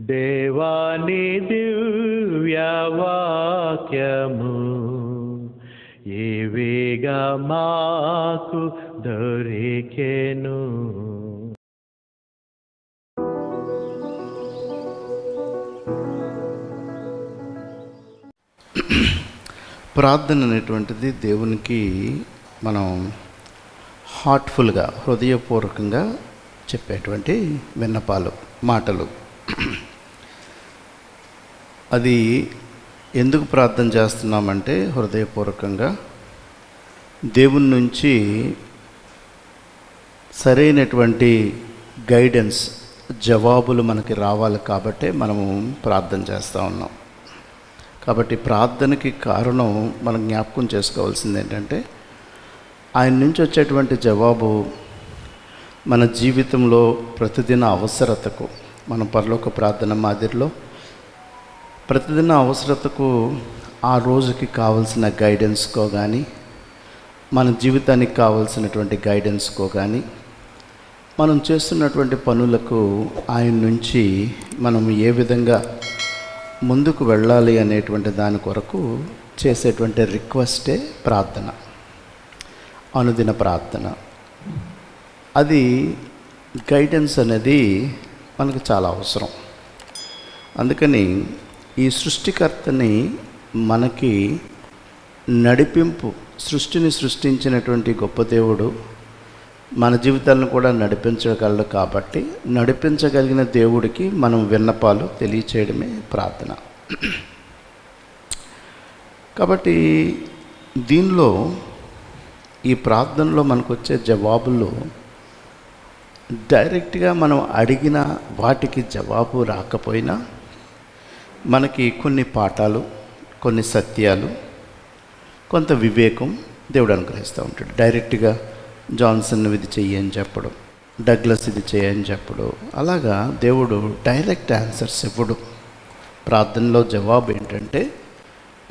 దేవాని దివ్యవాక్యము ఏవేగా మాకు దొరికెను. ప్రార్థన అనేటువంటిది దేవునికి మనం హార్ట్ఫుల్గా హృదయపూర్వకంగా చెప్పేటువంటి విన్నపాలు మాటలు. అది ఎందుకు ప్రార్థన చేస్తున్నామంటే హృదయపూర్వకంగా దేవుని నుంచి సరైనటువంటి గైడెన్స్ జవాబులు మనకి రావాలి కాబట్టే మనము ప్రార్థన చేస్తూ ఉన్నాం. కాబట్టి ప్రార్థనకి కారణం మనం జ్ఞాపకం చేసుకోవాల్సింది ఏంటంటే ఆయన నుంచి వచ్చేటువంటి జవాబు మన జీవితంలో ప్రతిదిన అవసరతకు మనం పరలోక ప్రార్థన మాదిరిలో ప్రతిదిన అవసరతకు ఆ రోజుకి కావలసిన గైడెన్స్కో కానీ మన జీవితానికి కావలసినటువంటి గైడెన్స్కో కానీ మనం చేస్తున్నటువంటి పనులకు ఆయన నుంచి మనం ఏ విధంగా ముందుకు వెళ్ళాలి అనేటువంటి దాని కొరకు చేసేటువంటి రిక్వెస్టే ప్రార్థన అనుదిన ప్రార్థన. అది గైడెన్స్ అనేది మనకు చాలా అవసరం. అందుకని ఈ సృష్టికర్తని మనకి నడిపింపు సృష్టిని సృష్టించినటువంటి గొప్ప దేవుడు మన జీవితాలను కూడా నడిపించగలడు కాబట్టి నడిపించగలిగిన దేవుడికి మనం విన్నపాలు తెలియచేయడమే ప్రార్థన. కాబట్టి దీనిలో ఈ ప్రార్థనలో మనకు వచ్చే జవాబులు డైరెక్ట్గా మనం అడిగిన వాటికి జవాబు రాకపోయినా మనకి కొన్ని పాఠాలు కొన్ని సత్యాలు కొంత వివేకం దేవుడు అనుగ్రహిస్తూ ఉంటాడు. డైరెక్ట్గా జాన్సన్ ఇది చెయ్యని చెప్పడం డగ్లస్ ఇది చేయని చెప్పడు అలాగా దేవుడు డైరెక్ట్ ఆన్సర్స్ ఇవ్వడు. ప్రార్థనలో జవాబు ఏంటంటే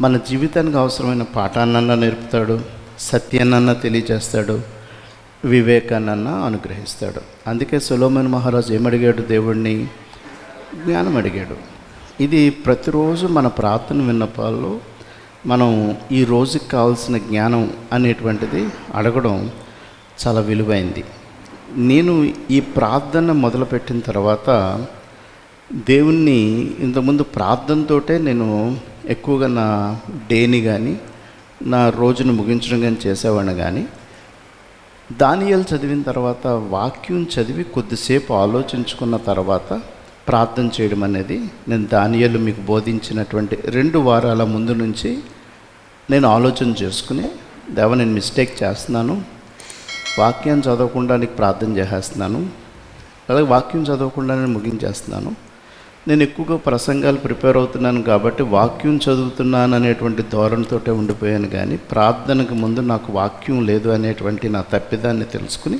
మన జీవితానికి అవసరమైన పాఠాన్నన్నా నేర్పుతాడు సత్యాన్నన్నా తెలియజేస్తాడు వివేకాన్నన్నా అనుగ్రహిస్తాడు. అందుకే సులోమన్ మహారాజు ఏమడిగాడు? దేవుడిని జ్ఞానం అడిగాడు. ఇది ప్రతిరోజు మన ప్రార్థన విన్నపాల్లో మనం ఈ రోజుకి కావాల్సిన జ్ఞానం అనేటువంటిది అడగడం చాలా విలువైంది. నేను ఈ ప్రార్థన మొదలుపెట్టిన తర్వాత దేవుణ్ణి ఇంతకుముందు ప్రార్థనతోటే నేను ఎక్కువగా నా డేని కానీ నా రోజును ముగించడం కానీ చేసేవాడిని కానీ దానియాలు చదివిన తర్వాత వాక్యం చదివి కొద్దిసేపు ఆలోచించుకున్న తర్వాత ప్రార్థన చేయడం అనేది నేను దానియలు మీకు బోధించినటువంటి రెండు వారాల ముందు నుంచి నేను ఆలోచన చేసుకుని దేవ నేను మిస్టేక్ చేస్తున్నాను వాక్యం చదవకుండా నీకు ప్రార్థన చేసేస్తున్నాను అలాగే వాక్యం చదవకుండా నేను ముగించేస్తున్నాను. నేను ఎక్కువగా ప్రసంగాలు ప్రిపేర్ అవుతున్నాను కాబట్టి వాక్యం చదువుతున్నాను అనేటువంటి ధోరణితోటే ఉండిపోయాను కానీ ప్రార్థనకు ముందు నాకు వాక్యం లేదు అనేటువంటి నా తప్పిదాన్ని తెలుసుకుని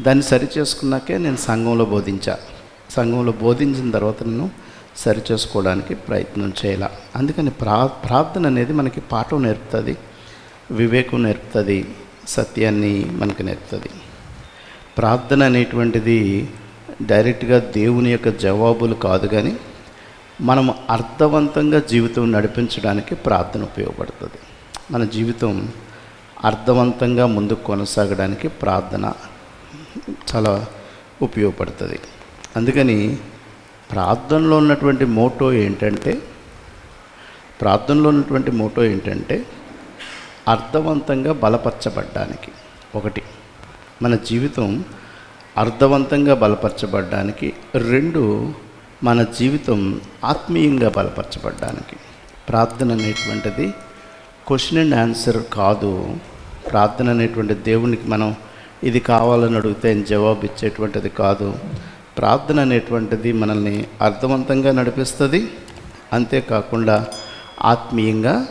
దాన్ని సరి చేసుకున్నాకే నేను సంఘంలో బోధించాను సంఘంలో బోధించిన తర్వాత నేను సరిచేసుకోవడానికి ప్రయత్నం చేయాల. అందుకని ప్రా ప్రార్థన అనేది మనకి పాఠం నేర్పుతుంది వివేకం నేర్పుతుంది సత్యాన్ని మనకి నేర్పుతుంది. ప్రార్థన అనేటువంటిది డైరెక్ట్గా దేవుని యొక్క జవాబులు కాదు కానీ మనం అర్థవంతంగా జీవితం నడిపించడానికి ప్రార్థన ఉపయోగపడుతుంది. మన జీవితం అర్థవంతంగా ముందుకు కొనసాగడానికి ప్రార్థన చాలా ఉపయోగపడుతుంది. అందుకని ప్రార్థనలో ఉన్నటువంటి మోటో ఏంటంటే ప్రార్థనలో ఉన్నటువంటి మోటో ఏంటంటే అర్థవంతంగా బలపరచబడ్డానికి. ఒకటి మన జీవితం అర్థవంతంగా బలపరచబడ్డానికి. రెండు మన జీవితం ఆత్మీయంగా బలపరచబడ్డానికి. ప్రార్థన అనేటువంటిది క్వశ్చన్ అండ్ ఆన్సర్ కాదు. ప్రార్థన అనేటువంటి దేవునికి మనం ఇది కావాలని అడిగితే ఆయన జవాబు ఇచ్చేటువంటిది కాదు. ప్రార్థన అనేటువంటిది మనల్ని అర్థవంతంగా నడిపిస్తుంది. అంతేకాకుండా ఆత్మీయంగా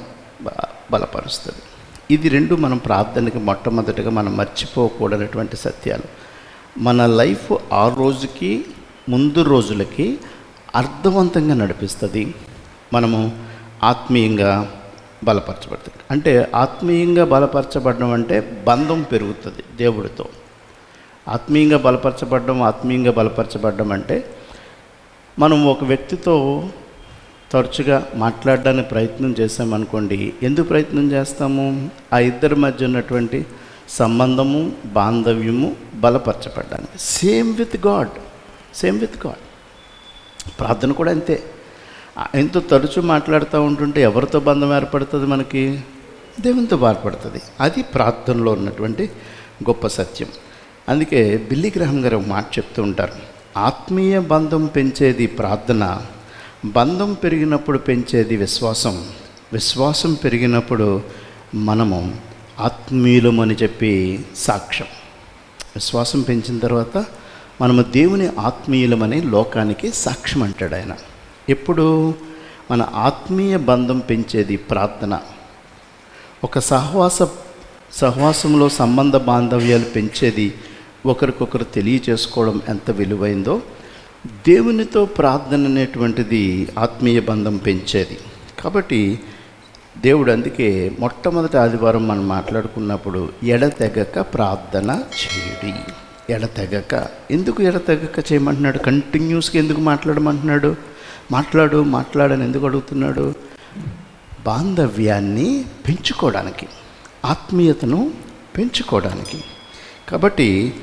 బలపరుస్తుంది. ఇది రెండు మనం ప్రార్థనకి మొట్టమొదటిగా మనం మర్చిపోకూడనటువంటి సత్యాలు. మన లైఫ్ ఆ రోజుకి ముందు రోజులకి అర్థవంతంగా నడిపిస్తుంది. మనము ఆత్మీయంగా బలపరచబడుతుంది అంటే ఆత్మీయంగా బలపరచబడడం అంటే బంధం పెరుగుతుంది దేవుడితో. ఆత్మీయంగా బలపరచబడడం ఆత్మీయంగా బలపరచబడడం అంటే మనం ఒక వ్యక్తితో తరచుగా మాట్లాడడానికి ప్రయత్నం చేసామనుకోండి ఎందుకు ప్రయత్నం చేస్తాము? ఆ ఇద్దరి మధ్య ఉన్నటువంటి సంబంధము బాంధవ్యము బలపరచబడ్డానికి. Same with God same with God ప్రార్థన కూడా అంతే. ఆ, ఎంతో తరచూ మాట్లాడుతూ ఉంటుంటే ఎవరితో బంధం ఏర్పడుతుంది మనకి? దేవునితో బాధపడుతుంది అది ప్రార్థనలో ఉన్నటువంటి గొప్ప సత్యం. అందుకే బిల్లి గ్రహం గారు ఒక మాట చెప్తూ ఉంటారు. ఆత్మీయ బంధం పెంచేది ప్రార్థన బంధం పెరిగినప్పుడు పెంచేది విశ్వాసం విశ్వాసం పెరిగినప్పుడు మనము ఆత్మీయులమని చెప్పి సాక్ష్యం. విశ్వాసం పెంచిన తర్వాత మనము దేవుని ఆత్మీయులమని లోకానికి సాక్ష్యం అంటాడు ఆయన. ఎప్పుడు? మన ఆత్మీయ బంధం పెంచేది ప్రార్థన. ఒక సహవాస సహవాసంలో సంబంధ బాంధవ్యాలు పెంచేది ఒకరికొకరు తెలియచేసుకోవడం ఎంత విలువైందో దేవునితో ప్రార్థన అనేటువంటిది ఆత్మీయ బంధం పెంచేది. కాబట్టి దేవుడు అందుకే మొట్టమొదటి ఆదివారం మనం మాట్లాడుకున్నప్పుడు ఎడతెగక ప్రార్థన చేయుడి. ఎడతెగక. ఎందుకు ఎడతెగక చేయమంటున్నాడు? కంటిన్యూస్గా ఎందుకు మాట్లాడమంటున్నాడు? మాట్లాడు మాట్లాడని ఎందుకు అడుగుతున్నాడు? బాంధవ్యాన్ని పెంచుకోవడానికి ఆత్మీయతను పెంచుకోవడానికి. కాబట్టి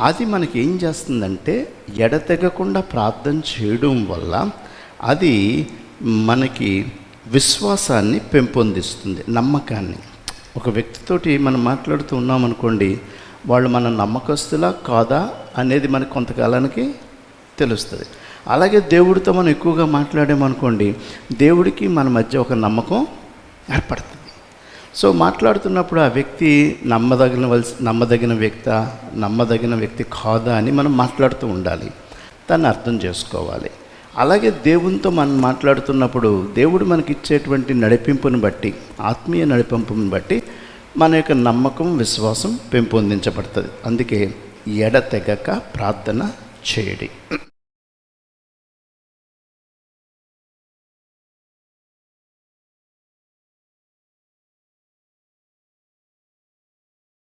అది మనకి ఏం చేస్తుందంటే ఎడతెగకుండా ప్రార్థన చేయడం వల్ల అది మనకి విశ్వాసాన్ని పెంపొందిస్తుంది నమ్మకాన్ని. ఒక వ్యక్తితోటి మనం మాట్లాడుతూ ఉన్నామనుకోండి వాళ్ళు మన నమ్మకస్తులా కాదా అనేది మనకు కొంతకాలానికి తెలుస్తుంది. అలాగే దేవుడితో మనం ఎక్కువగా మాట్లాడామనుకోండి దేవుడికి మన మధ్య ఒక నమ్మకం ఏర్పడుతుంది. సో మాట్లాడుతున్నప్పుడు ఆ వ్యక్తి నమ్మదగిన వలసి నమ్మదగిన వ్యక్త నమ్మదగిన వ్యక్తి కాదా అని మనం మాట్లాడుతూ ఉండాలి. దాన్ని అర్థం చేసుకోవాలి. అలాగే దేవునితో మనం మాట్లాడుతున్నప్పుడు దేవుడు మనకి ఇచ్చేటువంటి నడిపింపును బట్టి ఆత్మీయ నడిపింపును బట్టి మన యొక్క నమ్మకం విశ్వాసం పెంపొందించబడుతుంది. అందుకే ఎడతెగక ప్రార్థన చేయడి.